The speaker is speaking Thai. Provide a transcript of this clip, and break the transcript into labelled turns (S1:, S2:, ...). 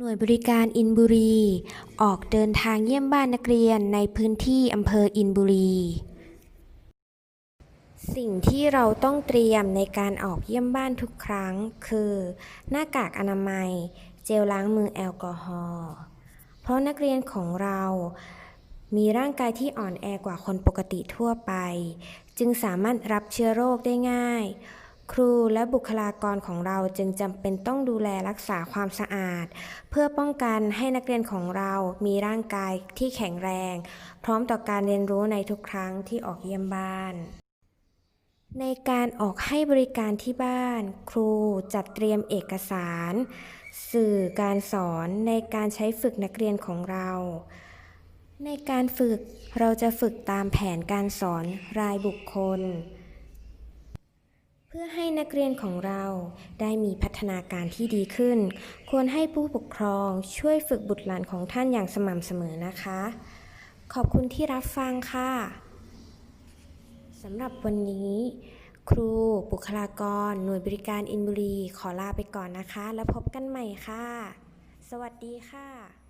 S1: หน่วยบริการอินบุรี ออกเดินทางเยี่ยมบ้านนักเรียนในพื้นที่อำเภออินบุรี สิ่งที่เราต้องเตรียมในการออกเยี่ยมบ้านทุกครั้ง คือ หน้ากากอนามัย เจลล้างมือแอลกอฮอล์เพราะนักเรียนของเรามีร่างกายที่อ่อนแอกว่าคนปกติทั่วไป จึงสามารถรับเชื้อโรคได้ง่าย ครูและบุคลากรของเราจึงจำเป็นต้องดูแลรักษาความสะอาด เพื่อป้องกันให้นักเรียนของเรามีร่างกายที่แข็งแรง พร้อมต่อการเรียนรู้ในทุกครั้งที่ออกเยี่ยมบ้าน ในการออกให้บริการที่บ้าน ครูจัดเตรียมเอกสาร สื่อการสอนในการใช้ฝึกนักเรียนของเราในการฝึกเราจะฝึกตามแผนการสอนรายบุคคล เพื่อให้นักเรียนของเราได้มีพัฒนาการที่ดีขึ้น ควรให้ผู้ปกครองช่วยฝึกบุตรหลานของท่านอย่างสม่ำเสมอนะคะ ขอบคุณที่รับฟังค่ะสำหรับวันนี้ ครูบุคลากร หน่วยบริการอินบุรี ขอลาไปก่อนนะคะ แล้วพบกันใหม่ค่ะ สวัสดีค่ะ